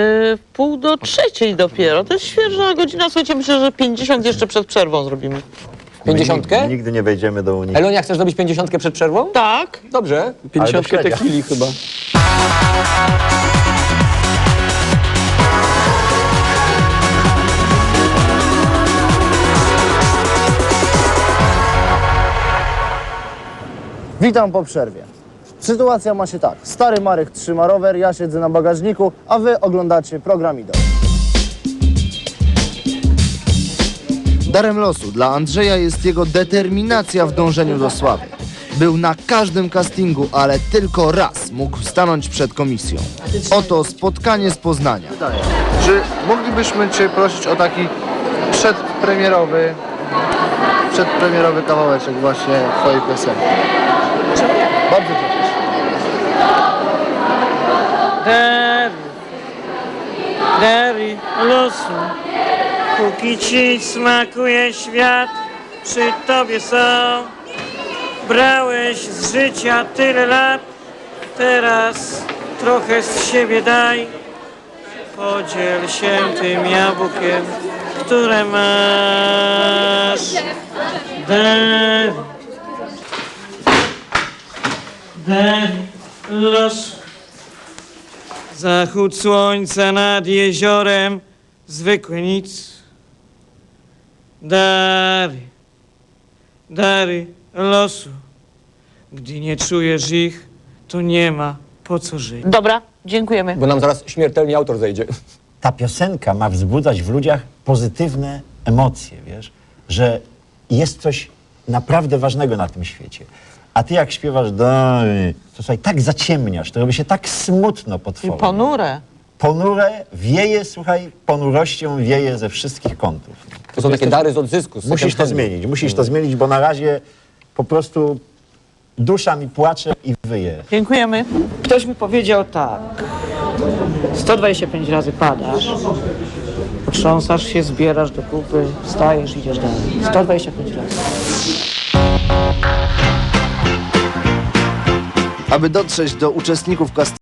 w pół do trzeciej dopiero. To jest świeża godzina. Słuchajcie, myślę, że 50 jeszcze przed przerwą zrobimy. Pięćdziesiątkę? Nigdy, nigdy nie wejdziemy do Unii. Elonia, chcesz zrobić pięćdziesiątkę przed przerwą? Tak. Dobrze. 50 śledzia. tequili chyba. Witam po przerwie. Sytuacja ma się tak. Stary Marek trzyma rower, ja siedzę na bagażniku, a wy oglądacie program Idol. Darem losu dla Andrzeja jest jego determinacja w dążeniu do sławy. Był na każdym castingu, ale tylko raz mógł stanąć przed komisją. Oto spotkanie z Poznania. Czy moglibyśmy Cię prosić o taki przedpremierowy, przedpremierowy kawałeczek właśnie Twojej piosenki? Bardzo cieszę Derry losu, póki ci smakuje świat, przy tobie są. Brałeś z życia tyle lat, teraz trochę z siebie daj. Podziel się tym jabłkiem, które masz. Derry, Derry losu. Zachód słońca nad jeziorem, zwykłe nic. Dary, dary losu. Gdy nie czujesz ich, to nie ma po co żyć. Dobra, dziękujemy. Bo nam zaraz śmiertelnie autor zejdzie. ta piosenka ma wzbudzać w ludziach pozytywne emocje, wiesz, że jest coś naprawdę ważnego na tym świecie. A ty jak śpiewasz to słuchaj, tak zaciemniasz, to robi się tak smutno I potwornie. ponure. Ponure wieje, słuchaj, ponurością wieje ze wszystkich kątów. To są takie dary z odzysku. z Musisz to handu. zmienić, musisz to zmienić, bo na razie po prostu dusza mi płacze i wyje. Dziękujemy. Ktoś mi powiedział tak. 125 razy padasz, potrząsasz się, zbierasz do kupy, wstajesz, idziesz dalej. 125 razy. Aby dotrzeć do uczestników castingu,